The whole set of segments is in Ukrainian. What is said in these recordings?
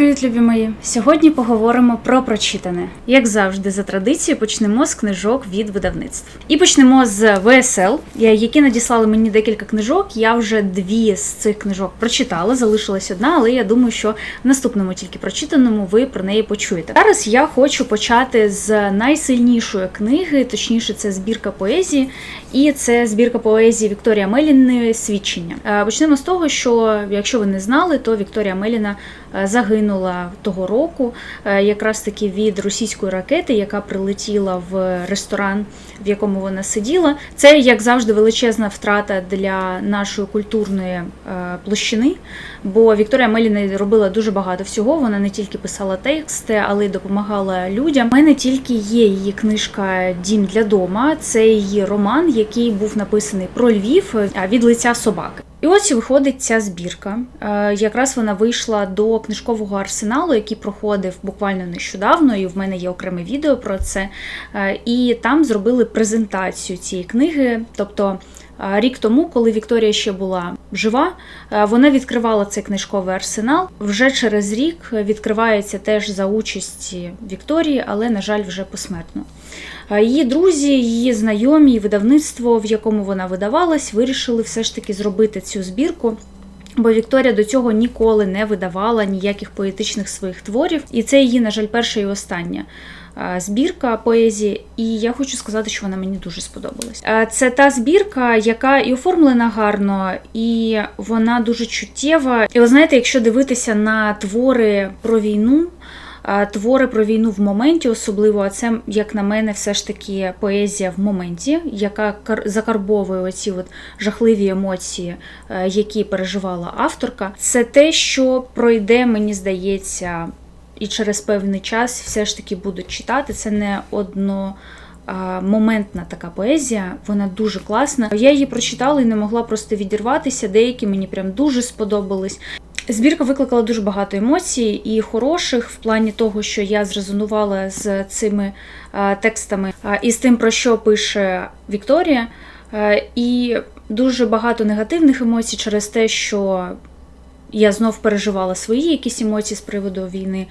привіт, любі мої! Сьогодні поговоримо про прочитане. Як завжди, за традицією, почнемо з книжок від видавництв. І почнемо з ВСЛ, які надіслали мені декілька книжок. Я вже дві з цих книжок прочитала, залишилась одна, але я думаю, що в наступному тільки прочитаному ви про неї почуєте. Зараз я хочу почати з найсильнішої книги, точніше, це збірка поезії, і це збірка поезії Вікторія Меліни Свідчення. Е, Почнемо з того, що якщо ви не знали, то Вікторія Меліна е, загинула того року, е, якраз таки від російської ракети, яка прилетіла в ресторан, в якому вона сиділа. Це, як завжди, величезна втрата для нашої культурної е, площини. Бо Вікторія Меліна робила дуже багато всього. Вона не тільки писала тексти, але й допомагала людям. У мене тільки є її книжка Дім для дома. Це її роман, який був написаний про Львів від лиця собаки. І ось виходить ця збірка. Е, Якраз вона вийшла до книжкового арсеналу, який проходив буквально нещодавно, і в мене є окреме відео про це. Е, І там зробили презентацію цієї книги. Тобто рік тому, коли Вікторія ще була жива, вона відкривала цей книжковий арсенал. Вже через рік відкривається теж за участі Вікторії, але, на жаль, вже посмертно. Її друзі, її знайомі, видавництво, в якому вона видавалась, вирішили все ж таки зробити цю збірку. Бо Вікторія до цього ніколи не видавала ніяких поетичних своїх творів, і це її, на жаль, перша і остання е, збірка поезії. І я хочу сказати, що вона мені дуже сподобалась. Е, Це та збірка, яка і оформлена гарно, і вона дуже чуттєва. І ви знаєте, якщо дивитися на твори про війну. Твори про війну в моменті, особливо, а це, як на мене, все ж таки поезія в моменті, яка кар- закарбовує оці от жахливі емоції, е, які переживала авторка. Це те, що пройде, мені здається, і через певний час все ж таки будуть читати. Це не одно. Моментна така поезія, вона дуже класна. Я її прочитала і не могла просто відірватися. Деякі мені прям дуже сподобались. Збірка викликала дуже багато емоцій і хороших в плані того, що я зрезонувала з цими текстами і з тим, про що пише Вікторія. І дуже багато негативних емоцій через те, що я знов переживала свої якісь емоції з приводу війни.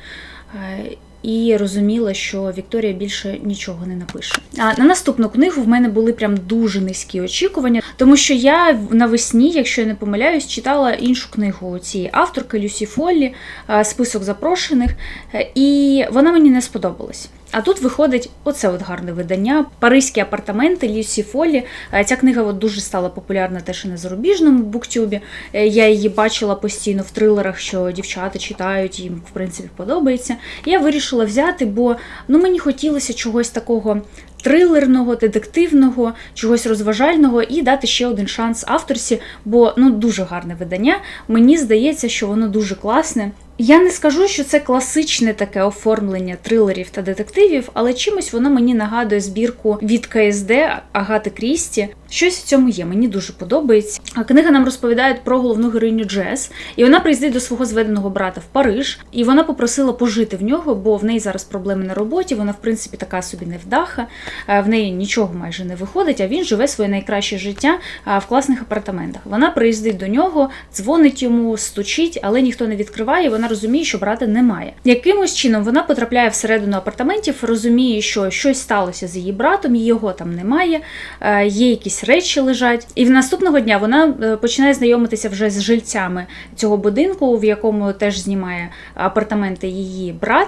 Е, І розуміла, що Вікторія більше нічого не напише. А на наступну книгу в мене були прям дуже низькі очікування, тому що я навесні, якщо я не помиляюсь, читала іншу книгу цієї авторки Люсі Фоллі е, Список запрошених, е, і вона мені не сподобалась. А тут виходить оце от гарне видання. Паризькі апартаменти Люсі Фоллі. Е, Ця книга от дуже стала популярна теж на зарубіжному буктюбі. Е, Я її бачила постійно в трилерах, що дівчата читають, їм в принципі подобається. Я вирішила взяти, бо ну мені хотілося чогось такого. Трилерного, детективного, чогось розважального і дати ще один шанс авторці, бо ну дуже гарне видання. Мені здається, що воно дуже класне. Я не скажу, що це класичне таке оформлення трилерів та детективів, але чимось воно мені нагадує збірку від КСД Агати Крісті. Щось в цьому є, мені дуже подобається. Книга нам розповідає про головну героїню Джес, і вона приїздить до свого зведеного брата в Париж, і вона попросила пожити в нього, бо в неї зараз проблеми на роботі. Вона, в принципі, така собі невдаха, е, в неї нічого майже не виходить, а він живе своє найкраще життя в класних апартаментах. Вона приїздить до нього, дзвонить йому, стучить, але ніхто не відкриває. Вона розуміє, що брата немає. Якимось чином вона потрапляє всередину апартаментів, розуміє, що щось сталося з її братом, його там немає, е, є якісь речі лежать. І в наступного дня вона е, починає знайомитися вже з жильцями цього будинку, в якому теж знімає апартаменти її брат.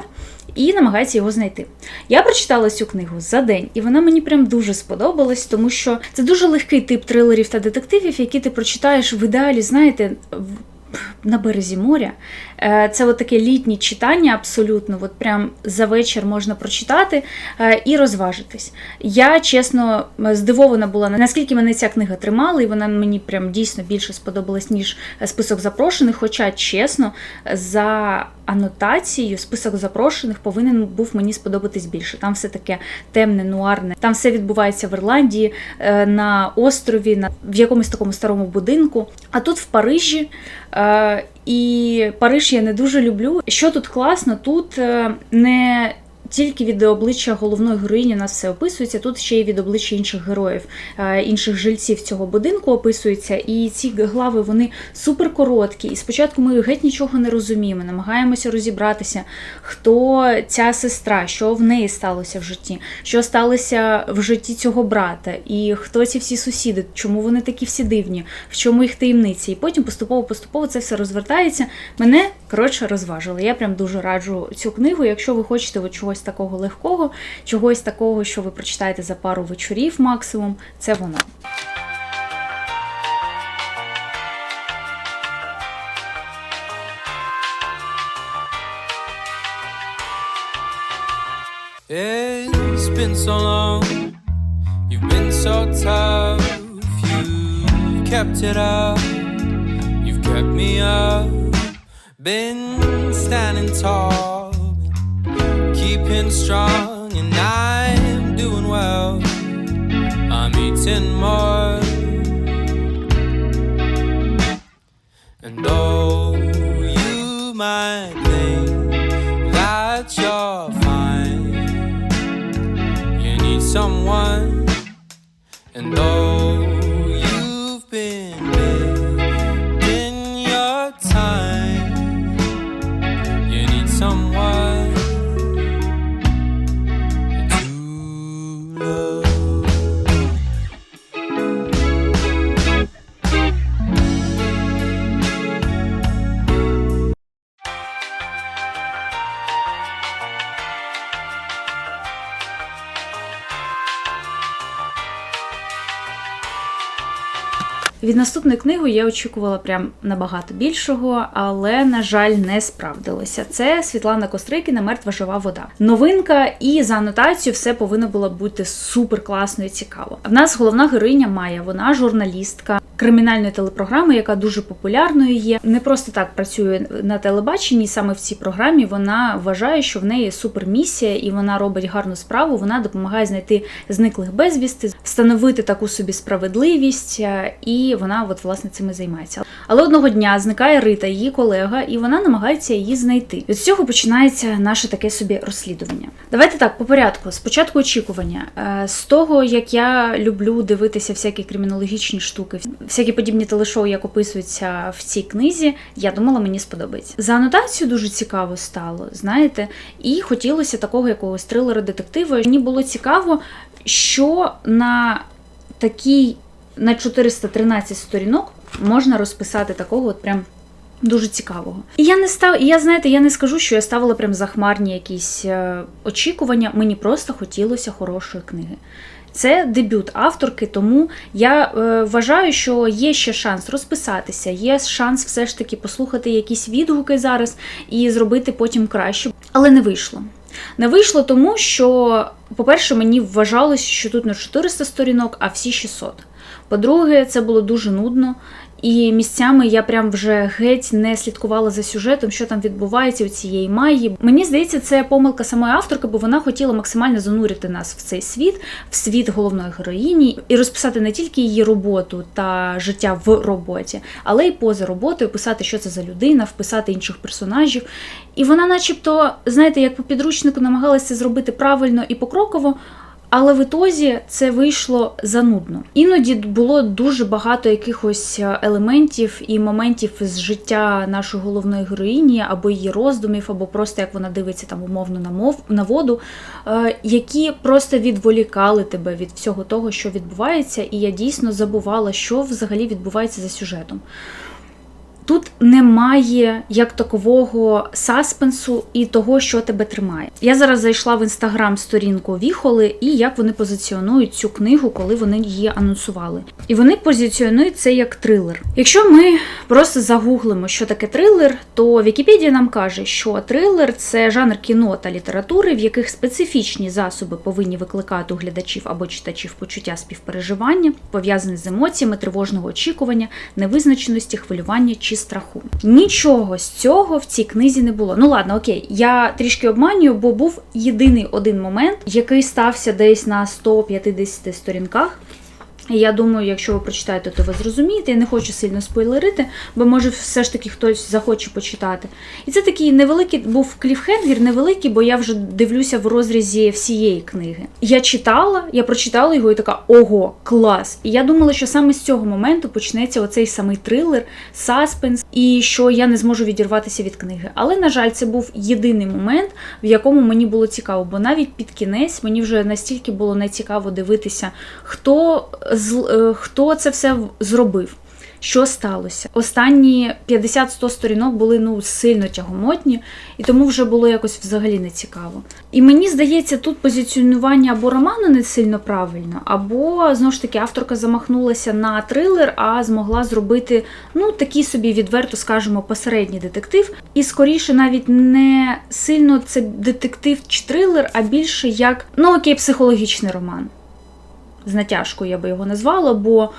І намагається його знайти. Я прочитала цю книгу за день, і вона мені прям дуже сподобалась, тому що це дуже легкий тип трилерів та детективів, які ти прочитаєш в ідеалі, знаєте, в- на березі моря. Е, Це от таке літнє читання, абсолютно. От прям за вечір можна прочитати е, і розважитись. Я чесно здивована була, наскільки мене ця книга тримала, і вона мені прям дійсно більше сподобалась, ніж список запрошених. Хоча, чесно, за анотацією список запрошених повинен був мені сподобатись більше. Там все таке темне, нуарне. Там все відбувається в Ірландії, е, на острові, в якомусь такому старому будинку. А тут в Парижі. І Париж я не дуже люблю. Що тут класно, тут е, не тільки від обличчя головної героїні у нас все описується. Тут ще й від обличчя інших героїв, е, інших жильців цього будинку описується. І ці глави вони супер короткі. І спочатку ми геть нічого не розуміємо, намагаємося розібратися, хто ця сестра, що в неї сталося в житті, що сталося в житті цього брата, і хто ці всі сусіди, чому вони такі всі дивні, в чому їх таємниці. І потім поступово-поступово це все розвертається. Мене коротше розважили. Я прям дуже раджу цю книгу. Якщо ви хочете от чогось такого легкого, чогось такого, що ви прочитаєте за пару вечорів максимум, це воно. It's been so long, you've been so tough. You've kept it up, you've kept me up. Been standing tall, keeping strong, and I'm doing well. I'm eating more, and oh, Від наступної книги я очікувала прям набагато більшого, але, на жаль, не справдилося. Це Світлана Кострикіна Мертва жива вода. Новинка, і за анотацією все повинно було бути супер класно і цікаво. В нас головна героїня Майя, вона журналістка кримінальної телепрограми, яка дуже популярною є. Не просто так працює на телебаченні. Саме в цій програмі вона вважає, що в неї супермісія, і вона робить гарну справу. Вона допомагає знайти зниклих безвісти, встановити таку собі справедливість, е, і вона от власне цим і займається. Але одного дня зникає Рита, її колега, і вона намагається її знайти. Від цього починається наше таке собі розслідування. Давайте так, по порядку. Спочатку очікування. Е, З того, як я люблю дивитися всякі кримінологічні штуки, всякі подібні телешоу, як описуються в цій книзі, я думала, мені сподобається. За анотацію дуже цікаво стало, знаєте, і хотілося такого якогось трилера детектива. Мені було цікаво, що на такій на 413 сторінок можна розписати такого от прям. Дуже цікавого. І я не став, і я знаєте, я не скажу, що я ставила прям захмарні якісь е, очікування. Мені просто хотілося хорошої книги. Це дебют авторки, тому я е, вважаю, що є ще шанс розписатися, є шанс все ж таки послухати якісь відгуки зараз і зробити потім краще. Але не вийшло. Не вийшло тому, що, по-перше, мені вважалося, що тут не 400 сторінок, а всі 600. По-друге, це було дуже нудно. І місцями я прям вже геть не слідкувала за сюжетом, що там відбувається у цієї Майї. Мені здається, це помилка самої авторки, бо вона хотіла максимально занурити нас в цей світ, в світ головної героїні, і розписати не тільки її роботу та життя в роботі, але й поза роботою, писати, що це за людина, вписати інших персонажів. І вона, начебто, знаєте, як по підручнику намагалася зробити правильно і покроково. Але в ітозі це вийшло занудно. Іноді було дуже багато якихось е, елементів і моментів з життя нашої головної героїні, або її роздумів, або просто як вона дивиться там умовно на мов на воду, е, які просто відволікали тебе від всього того, що відбувається, і я дійсно забувала, що взагалі відбувається за сюжетом. Тут немає як такового саспенсу і того, що тебе тримає. Я зараз зайшла в інстаграм сторінку Віхоли і як вони позиціонують цю книгу, коли вони її анонсували. І вони позиціонують це як трилер. Якщо ми просто загуглимо, що таке трилер, то Вікіпедія нам каже, що трилер це жанр кіно та літератури, в яких специфічні засоби повинні викликати у глядачів або читачів почуття співпереживання, пов'язані з емоціями тривожного очікування, невизначеності, хвилювання чи страху. Нічого з цього в цій книзі не було. Ну ладно, окей, я трішки обманюю, бо був єдиний один момент, який стався десь на 150 сторінках. І Я думаю, якщо ви прочитаєте, то ви зрозумієте. Я не хочу сильно спойлерити, бо може все ж таки хтось захоче почитати. І це такий невеликий був кліфхенгер, невеликий, бо я вже дивлюся в розрізі всієї книги. Я читала, я прочитала його і така ого, клас! І я думала, що саме з цього моменту почнеться оцей самий трилер, саспенс, і що я не зможу відірватися від книги. Але на жаль, це був єдиний момент, в якому мені було цікаво, бо навіть під кінець мені вже настільки було нецікаво дивитися, хто, хто це все зробив. Що сталося? Останні 50-100 сторінок були ну сильно тягомотні, і тому вже було якось взагалі не цікаво. І мені здається, тут позиціонування або роману не сильно правильно, або знову ж таки авторка замахнулася на трилер, а змогла зробити ну такий собі відверто скажемо посередній детектив. І скоріше навіть не сильно це детектив чи трилер, а більше як ну окей, психологічний роман з натяжкою я би його назвала, бо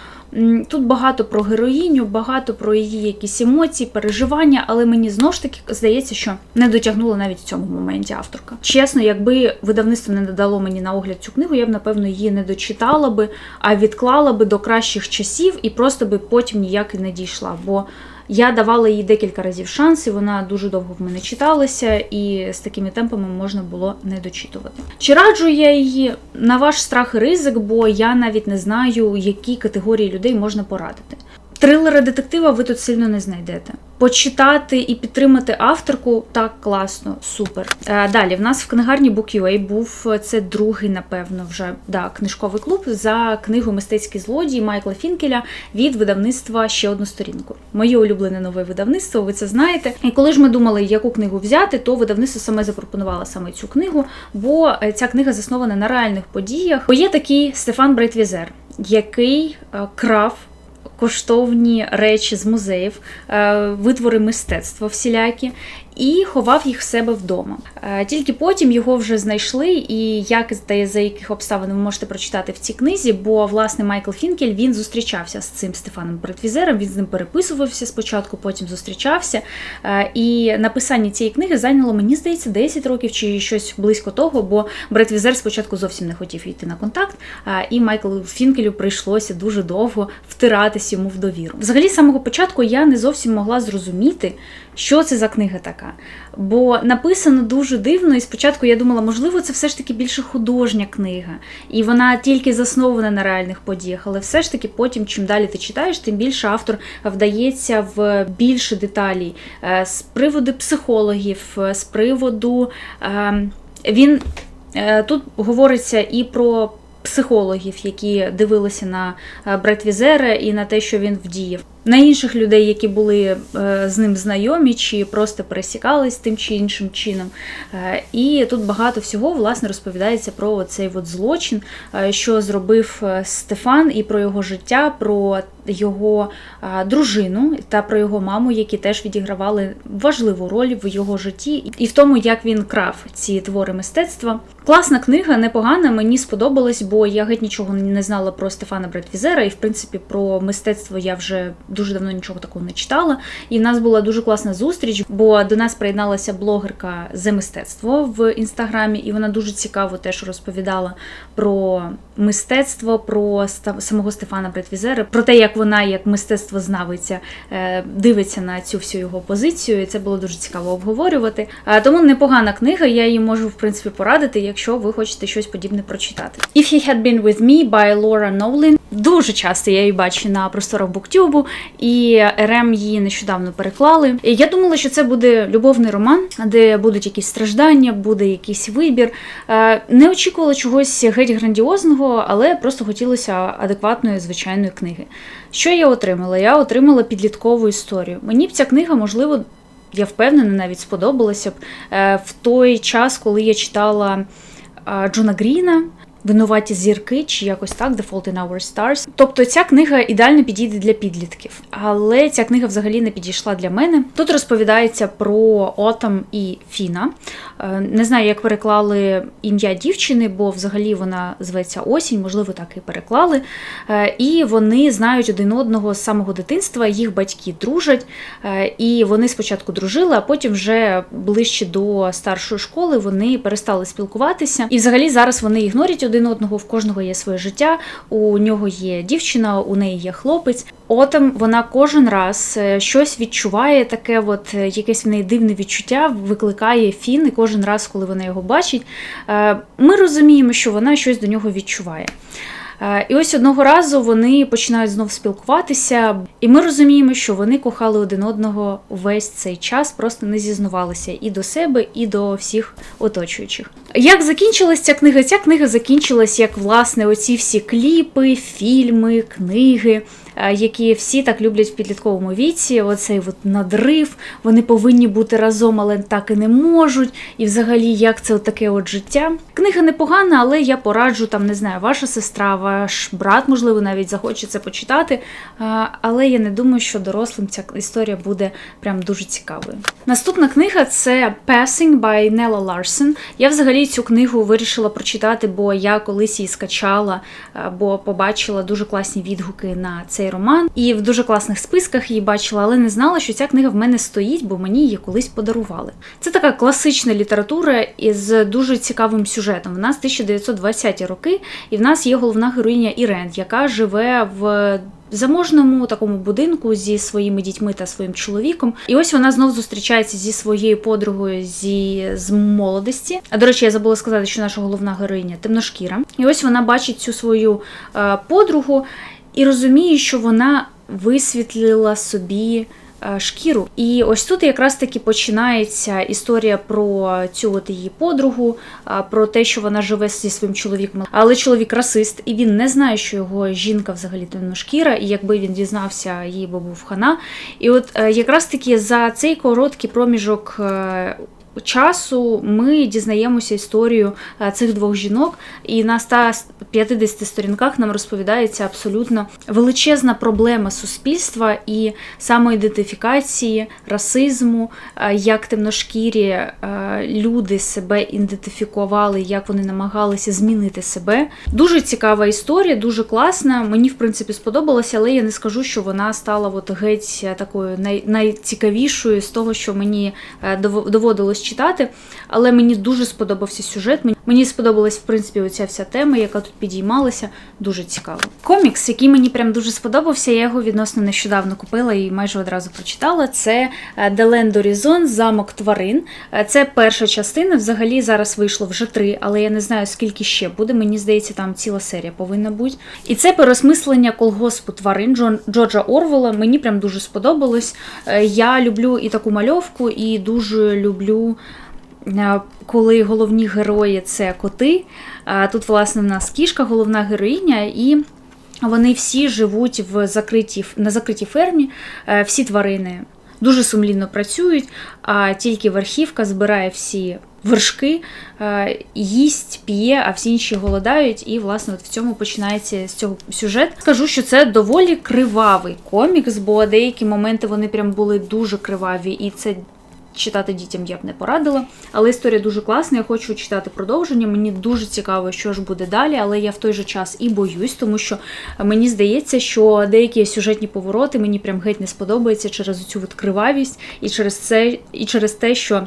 тут багато про героїню, багато про її якісь емоції, переживання, але мені знову ж таки здається, що не дотягнула навіть в цьому моменті авторка. Чесно, якби видавництво не надало мені на огляд цю книгу, я б напевно її не дочитала би, а відклала би до кращих часів і просто би потім ніяк і не дійшла. Бо я давала їй декілька разів шанс, і вона дуже довго в мене читалася, і з такими темпами можна було не дочитувати. Чи раджу я її на ваш страх і ризик, бо я навіть не знаю, які категорії людей можна порадити. Трилери детектива ви тут сильно не знайдете. Почитати і підтримати авторку так класно, супер. Е, далі в нас в книгарні Book.ua був е, це другий, напевно, вже да, книжковий клуб за книгу Мистецький злодій Майкла Фінкеля від видавництва ще одну сторінку. Моє улюблене нове видавництво, ви це знаєте. І коли ж ми думали, яку книгу взяти, то видавництво саме запропонувало саме цю книгу, бо е, ця книга заснована на реальних подіях. Бо є такий Стефан Брейтвізер, який крав коштовні речі з музеїв, е, витвори мистецтва всілякі, і ховав їх в себе вдома. Е, Тільки потім його вже знайшли, і як та за яких обставин ви можете прочитати в цій книзі, бо власне Майкл Фінкель він зустрічався з цим Стефаном Бретвізером, він з ним переписувався спочатку, потім зустрічався. Е, І написання цієї книги зайняло, мені здається, 10 років чи щось близько того, бо Бретвізер спочатку зовсім не хотів йти на контакт, е, і Майклу Фінкелю прийшлося дуже довго втиратись йому в довіру. Взагалі, з самого початку я не зовсім могла зрозуміти, що це за книга така. Бо написано дуже дивно, і спочатку я думала, можливо, це все ж таки більше художня книга, і вона тільки заснована на реальних подіях. Але все ж таки, потім, чим далі ти читаєш, тим більше автор вдається в більше деталей Е, з приводу психологів, е, з приводу е, він е, тут говориться і про. Психологів, які дивилися на Бред і на те, що він вдіяв, на інших людей, які були е, з ним знайомі, чи просто пересікались тим чи іншим чином. Е, І тут багато всього власне розповідається про цей от злочин, е, що зробив Стефан, і про його життя, про його дружину та про його маму, які теж відігравали важливу роль в його житті, і в тому, як він крав ці твори мистецтва. Класна книга, непогана, мені сподобалась, бо я геть нічого не знала про Стефана Бретвізера, і в принципі про мистецтво я вже дуже давно нічого такого не читала. І в нас була дуже класна зустріч, бо до нас приєдналася блогерка з мистецтво в інстаграмі, і вона дуже цікаво теж розповідала про мистецтво, про самого Стефана Бретвізера, про те, як вона, як мистецтвознавиця, е, дивиться на цю всю його позицію. І це було дуже цікаво обговорювати. Тому непогана книга, я її можу в принципі порадити, якщо ви хочете щось подібне прочитати. If He Had Been With Me by Laura Nolan. Дуже часто я її бачу на просторах буктюбу, і РМ її нещодавно переклали. І я думала, що це буде любовний роман, де будуть якісь страждання, буде якийсь вибір. Е, Не очікувала чогось геть грандіозного, але просто хотілося адекватної звичайної книги. Що я отримала? Я отримала підліткову історію. Мені б ця книга, можливо, я впевнена, навіть сподобалася б е, в той час, коли я читала е, Джона Гріна. Винуваті зірки, чи якось так, The Fault in Our Stars. Тобто ця книга ідеально підійде для підлітків, але ця книга взагалі не підійшла для мене. Тут розповідається про Отам і Фіна. Е, Не знаю, як переклали ім'я дівчини, бо взагалі вона зветься Осінь, можливо, так і переклали. Е, І вони знають один одного з самого дитинства, їх батьки дружать, Е, і вони спочатку дружили, а потім вже ближче до старшої школи вони перестали спілкуватися. І взагалі зараз вони ігнорять один одного, в кожного є своє життя. У нього є дівчина, у неї є хлопець. Отам вона кожен раз е, щось відчуває, таке, от е, якесь в неї дивне відчуття викликає Фін, і кожен раз, коли вона його бачить, е, ми розуміємо, що вона щось до нього відчуває. Е, І ось одного разу вони починають знов спілкуватися, і ми розуміємо, що вони кохали один одного весь цей час, просто не зізнавалися і до себе, і до всіх оточуючих. Як закінчилась ця книга? Ця книга закінчилась як власне оці всі кліпи, фільми, книги. Е, Які всі так люблять в підлітковому віці, оцей от надрив, вони повинні бути разом, але так і не можуть. І взагалі, як це от таке от життя. Книга непогана, але я пораджу там, не знаю, ваша сестра, ваш брат, можливо, навіть захоче це почитати. Але я не думаю, що дорослим ця історія буде прям дуже цікавою. Наступна книга це Passing by Нелла Ларсен. Я взагалі цю книгу вирішила прочитати, бо я колись її скачала, бо побачила дуже класні відгуки на цей роман. І в дуже класних списках її бачила, але не знала, що ця книга в мене стоїть, бо мені її колись подарували. Це така класична література із дуже цікавим сюжетом. В нас 1920-ті роки, і в нас є головна героїня Ірен, яка живе в заможному такому будинку зі своїми дітьми та своїм чоловіком. І ось вона знов зустрічається зі своєю подругою зі з молодості. А до речі, я забула сказати, що наша головна героїня темношкіра. І ось вона бачить цю свою е, подругу і розуміє, що вона висвітлила собі. е, Шкіру, і ось тут якраз таки починається історія про цю от її подругу, про те, що вона живе зі своїм чоловіком. Але чоловік расист, і він не знає, що його жінка взагалі темношкіра, і якби він дізнався, їй би був хана. І от е, якраз таки за цей короткий проміжок. Часу ми дізнаємося історію е, цих двох жінок, і на 150 сторінках нам розповідається абсолютно величезна проблема суспільства і самоідентифікації, расизму, е, як темношкірі е, люди себе ідентифікували, як вони намагалися змінити себе. Дуже цікава історія, дуже класна. Мені в принципі сподобалося, але я не скажу, що вона стала от геть такою най- найцікавішою з того, що мені доводилось читати. Але мені дуже сподобався сюжет. Мені- сподобалась в принципі оця вся тема, яка тут підіймалася. Дуже цікаво. Комікс, який мені прям дуже сподобався, я його відносно нещодавно купила і майже одразу прочитала. Це Land Horizon, замок тварин. Е, Це перша частина. Взагалі зараз вийшло вже три, але я не знаю скільки ще буде. Мені здається, там ціла серія повинна бути. І це переосмислення колгоспу тварин Джон Джорджа Орвела. Мені прям дуже сподобалось. Е, Я люблю і таку мальовку, і дуже люблю. Коли головні герої це коти, тут, власне, в нас кішка, головна героїня, і вони всі живуть в закритій, на закритій фермі, е, всі тварини дуже сумлінно працюють, а тільки верхівка збирає всі вершки, е, їсть, п'є, а всі інші голодають. І, власне, от в цьому починається з цього сюжет. Скажу, що це доволі кривавий комікс, бо деякі моменти вони прям були дуже криваві, і це. Читати дітям я б не порадила, але історія дуже класна. Я хочу читати продовження. Мені дуже цікаво, що ж буде далі, але я в той же час і боюсь, тому що мені здається, що деякі сюжетні повороти мені прям геть не сподобаються через цю відкривавість і через це, і через те, що.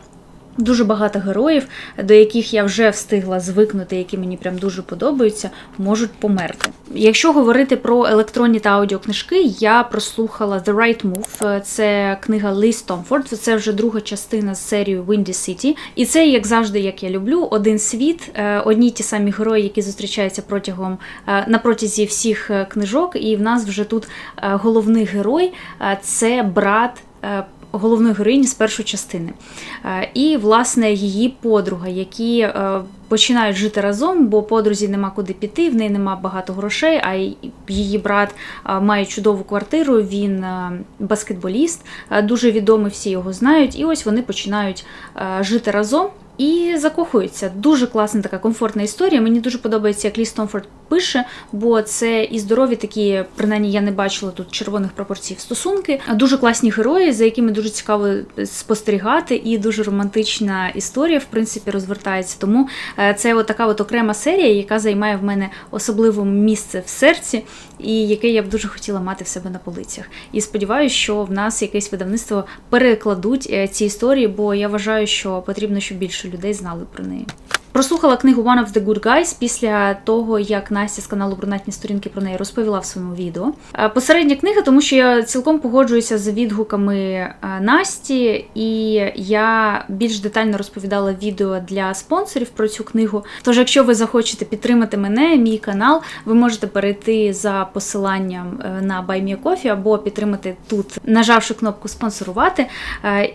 Дуже багато героїв, до яких я вже встигла звикнути, які мені прям дуже подобаються, можуть померти. Якщо говорити про електронні та аудіокнижки, я прослухала The Right Move. Це книга Лі Стомфорд. Це вже друга частина з серії Windy City. І це, як завжди, як я люблю, один світ, е, одні ті самі герої, які зустрічаються протягом е, на протязі всіх е, книжок. І в нас вже тут е, головний герой е, це брат. Головної героїні з першої частини. Е, І, власне, її подруга, які е, починають жити разом, бо подрузі нема куди піти, в неї нема багато грошей, а її брат е, має чудову квартиру, він баскетболіст, дуже відомий, всі його знають. І ось вони починають жити разом. І закохуються. Дуже класна така комфортна історія. Мені дуже подобається, як Лі Стомфорд пише, бо це і здорові такі, принаймні я не бачила тут червоних пропорцій стосунки. Дуже класні герої, за якими дуже цікаво спостерігати, і дуже романтична історія, в принципі, розвертається. Тому е, це от така от окрема серія, яка займає в мене особливе місце в серці, і який я б дуже хотіла мати в себе на полицях. І сподіваюся, що в нас якесь видавництво перекладуть е, ці історії, бо я вважаю, що потрібно, щоб більше людей знали про неї. Прослухала книгу One of the Good Guys після того, як Настя з каналу Брунатні сторінки про неї розповіла в своєму відео. Е, Посередня книга, тому що я цілком погоджуюся з відгуками е, Насті, і я більш детально розповідала відео для спонсорів про цю книгу. Тож, якщо ви захочете підтримати мене, мій канал, ви можете перейти за посиланням е, на BuyMeACoffee або підтримати тут, нажавши кнопку спонсорувати,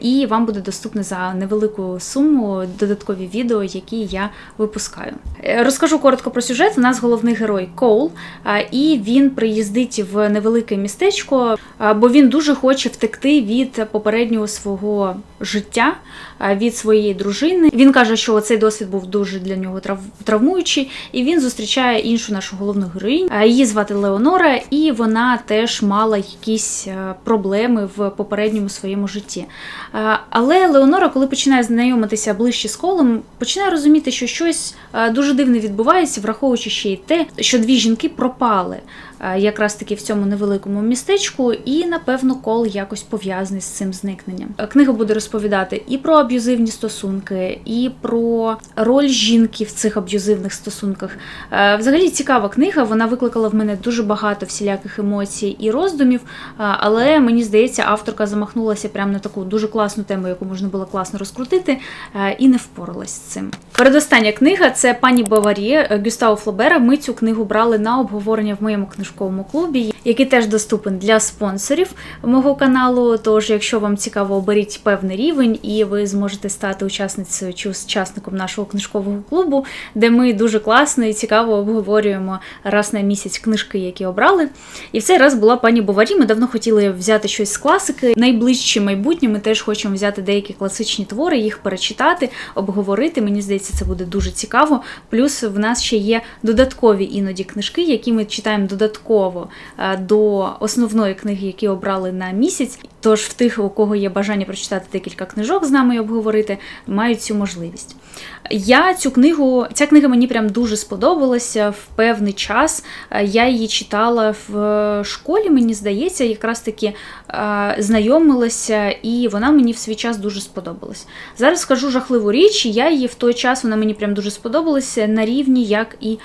і вам буде доступне за невелику суму додаткові відео, які я випускаю. Е, Розкажу коротко про сюжет. У нас головний герой Коул, е, і він приїздить в невелике містечко, е, бо він дуже хоче втекти від попереднього свого життя, від своєї дружини. Він каже, що цей досвід був дуже для нього травмуючий, і він зустрічає іншу нашу головну героїню. Її звати Леонора, і вона теж мала якісь проблеми в попередньому своєму житті. Але Леонора, коли починає знайомитися ближче з колом, починає розуміти, що щось е, дуже дивне відбувається, враховуючи ще й те, що дві жінки пропали якраз таки в цьому невеликому містечку, і напевно кол якось пов'язаний з цим зникненням. Е, Книга буде розповідати і про аб'юзивні стосунки, і про роль жінки в цих аб'юзивних стосунках. Е, Взагалі цікава книга. Вона викликала в мене дуже багато всіляких емоцій і роздумів. е, Але мені здається, авторка замахнулася прямо на таку дуже класну тему, яку можна було класно розкрутити, е, і не впоралась з цим. Передостання книга це пані Баварі е, Гюставо Флобера. Ми цю книгу брали на обговорення в моєму книжковому клубі, який теж доступен для спонсорів мого каналу. Тож, якщо вам цікаво, оберіть певний рівень, і ви зможете стати учасницею чи учасником нашого книжкового клубу, де ми дуже класно і цікаво обговорюємо раз на місяць книжки, які обрали. І в цей раз була пані Боварі. Ми давно хотіли взяти щось з класики. Найближче майбутнє ми теж хочемо взяти деякі класичні твори, їх перечитати, обговорити. Мені здається, це буде дуже цікаво. Плюс в нас ще є додаткові іноді книжки, які ми читаємо додатково е, до основної книги, які обрали на місяць. Тож в тих, у кого є бажання прочитати декілька книжок з нами і обговорити, мають цю можливість. Я цю книгу, ця книга мені прям дуже сподобалася в певний час. Е, Я її читала в е, школі, мені здається, якраз таки знайомилася, і вона мені в свій час дуже сподобалась. Зараз скажу жахливу річ, я її в той час вона мені прям дуже сподобалася на рівні, як і.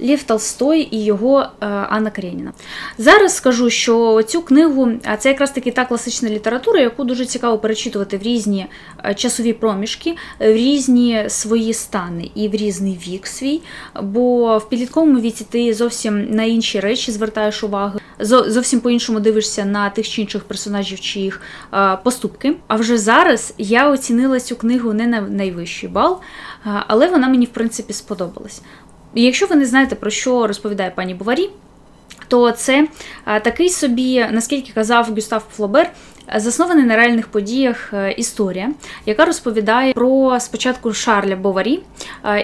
Лів Толстой і його е, Анна Карєніна. Зараз скажу, що цю книгу це якраз таки та класична література, яку дуже цікаво перечитувати в різні е, часові проміжки, в різні свої стани і в різний вік свій. Бо в підлітковому віці ти зовсім на інші речі звертаєш увагу, зовсім по-іншому дивишся на тих чи інших персонажів чи їх е, поступки. А вже зараз я оцінила цю книгу не на найвищий бал, але вона мені в принципі сподобалась. І Якщо ви не знаєте, про що розповідає пані Буварі, то це такий собі, наскільки казав Гюстав Флобер, заснований на реальних подіях е, історія, яка розповідає про спочатку Шарля Боварі,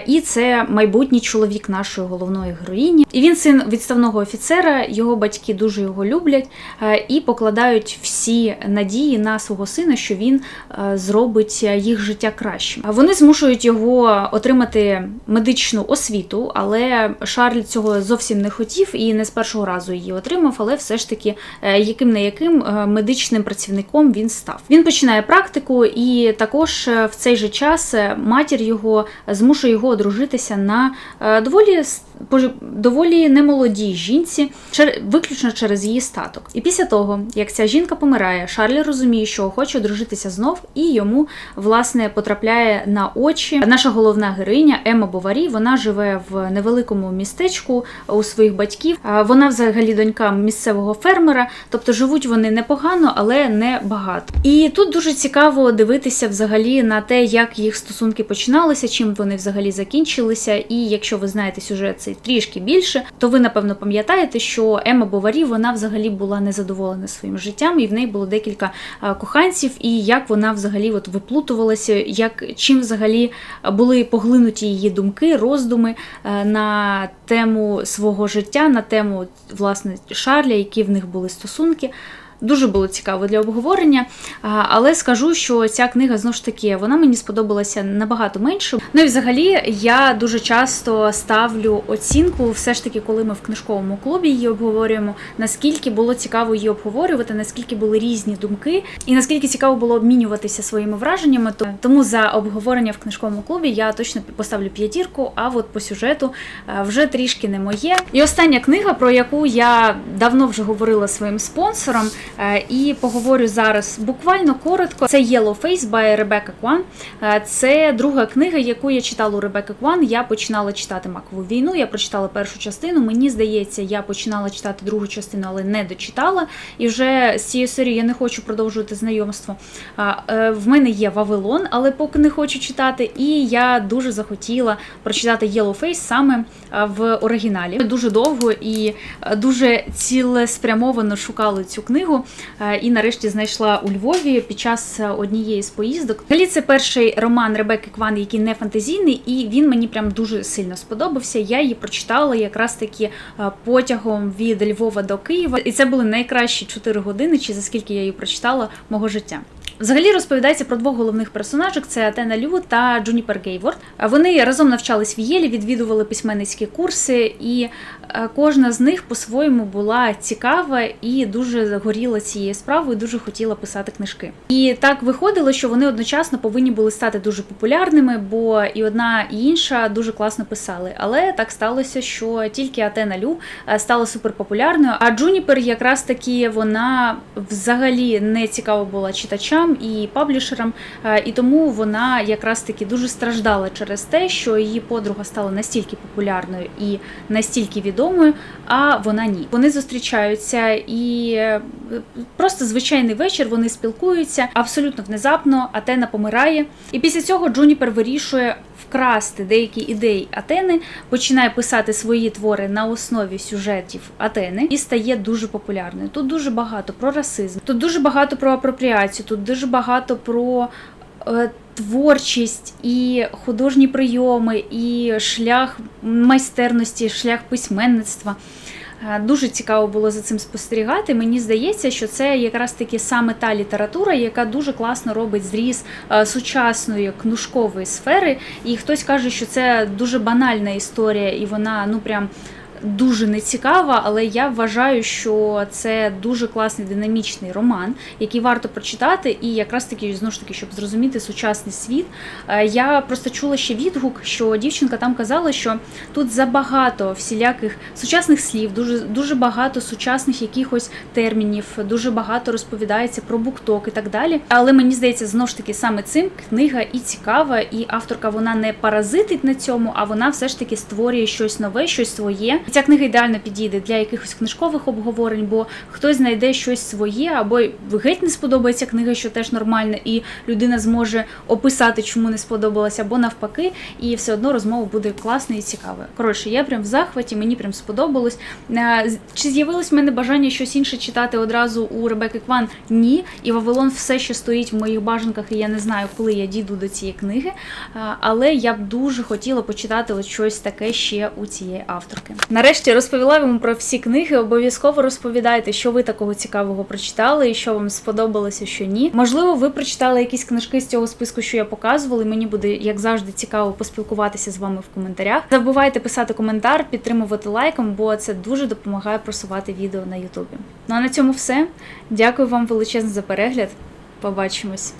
і це майбутній чоловік нашої головної героїні. І він син відставного офіцера, його батьки дуже його люблять е, і покладають всі надії на свого сина, що він е, зробить їх життя кращим. Вони змушують його отримати медичну освіту, але Шарль цього зовсім не хотів і не з першого разу її отримав, але все ж таки е, яким не яким е, медичним працівником він став. Він починає практику, і також е, в цей же час е, матір його змушує його одружитися на е, доволі доволі немолодій жінці, виключно через її статок. І після того, як ця жінка помирає, Шарлі розуміє, що хоче одружитися знов, і йому власне потрапляє на очі наша головна героїня Ема Боварі. Вона живе в невеликому містечку у своїх батьків. Вона взагалі донька місцевого фермера, тобто живуть вони непогано, але не багато. І тут дуже цікаво дивитися взагалі на те, як їх стосунки починалися, чим вони взагалі закінчилися. І якщо ви знаєте сюжет цей трішки більше, то ви напевно пам'ятаєте, що Ема Боварі вона взагалі була незадоволена своїм життям, і в неї було декілька коханців, і як вона взагалі от виплутувалася, як чим взагалі були поглинуті її думки, роздуми е, на тему свого життя, на тему власне Шарля, які в них були стосунки. Дуже було цікаво для обговорення. Але скажу, що ця книга знову ж таки вона мені сподобалася набагато менше. Ну і взагалі я дуже часто ставлю оцінку, все ж таки, коли ми в книжковому клубі її обговорюємо, наскільки було цікаво її обговорювати, наскільки були різні думки, і наскільки цікаво було обмінюватися своїми враженнями. То- Тому за обговорення в книжковому клубі я точно поставлю п'ятірку, а от по сюжету вже трішки не моє. І остання книга, про яку я давно вже говорила своїм спонсором, і поговорю зараз буквально коротко. Це Yellow Face by Rebecca Кван. Е, Це друга книга, яку я читала у Ребекки Кван. Я починала читати Макову війну. Я прочитала першу частину. Мені здається, я починала читати другу частину, але не дочитала. І вже з цією серією я не хочу продовжувати знайомство. Е, В мене є Вавилон, але поки не хочу читати. І я дуже захотіла прочитати Yellow Face саме в оригіналі. Дуже довго і е, дуже цілеспрямовано шукала цю книгу. Е, І нарешті знайшла у Львові під час е, однієї з поїздок. Взагалі, це перший роман Ребекки Кван, який не фантазійний, і він мені прям дуже сильно сподобався. Я її прочитала якраз таки е, потягом від Львова до Києва, і це були найкращі 4 години, чи за скільки я її прочитала мого життя. Взагалі розповідається про двох головних персонажок: це Атена Лю та Джуніпер Гейворд. Вони разом навчались в Єлі, відвідували письменницькі курси, і е, кожна з них по-своєму була цікава і дуже горіла цією справою, дуже хотіла писати книжки. І так виходило, що вони одночасно повинні були стати дуже популярними, бо і одна, і інша дуже класно писали. Але так сталося, що тільки Атена Лю е, стала суперпопулярною, а Джуніпер якраз таки вона взагалі не цікава була читачам і паблішерам, е, і тому вона якраз таки дуже страждала через те, що її подруга стала настільки популярною і настільки відомою, а вона ні. Вони зустрічаються і е, просто звичайний вечір вони спілкуються абсолютно внезапно. Атена помирає, і після цього Джуніпер вирішує вкрасти деякі ідеї Атени, починає писати свої твори на основі сюжетів Атени і стає дуже популярною. Тут дуже багато про расизм, тут дуже багато про апропріацію, тут дуже багато про. е, Творчість і художні прийоми, і шлях майстерності, шлях письменництва. Е, Дуже цікаво було за цим спостерігати. Мені здається, що це якраз таки саме та література, яка дуже класно робить зріз е, сучасної книжкової сфери. І хтось каже, що це дуже банальна історія, і вона ну прям. Дуже нецікава, але я вважаю, що це дуже класний динамічний роман, який варто прочитати, і якраз таки знову ж таки, щоб зрозуміти сучасний світ. Е, Я просто чула ще відгук, що дівчинка там казала, що тут забагато всіляких сучасних слів, дуже дуже багато сучасних якихось термінів, дуже багато розповідається про букток і так далі. Але мені здається, знову ж таки, саме цим книга і цікава, і авторка вона не паразитить на цьому, а вона все ж таки створює щось нове, щось своє. Ця книга ідеально підійде для якихось книжкових обговорень, бо хтось знайде щось своє, або геть не сподобається книга, що теж нормально, і людина зможе описати, чому не сподобалася, або навпаки, і все одно розмова буде класна і цікава. Коротше, я прям в захваті, мені прям сподобалось. Чи з'явилось в мене бажання щось інше читати одразу у Ребекки Кван? Ні. І Вавилон все ще стоїть в моїх бажанках, і я не знаю, коли я дійду до цієї книги. Але я б дуже хотіла почитати от щось таке ще у цієї авторки. Нарешті розповіла вам про всі книги. Обов'язково розповідайте, що ви такого цікавого прочитали, і що вам сподобалося, що ні. Можливо, ви прочитали якісь книжки з цього списку, що я показувала. і Мені буде як завжди цікаво поспілкуватися з вами в коментарях. Забувайте писати коментар, підтримувати лайком, бо це дуже допомагає просувати відео на Ютубі. Ну а на цьому все. Дякую вам величезно за перегляд. Побачимось.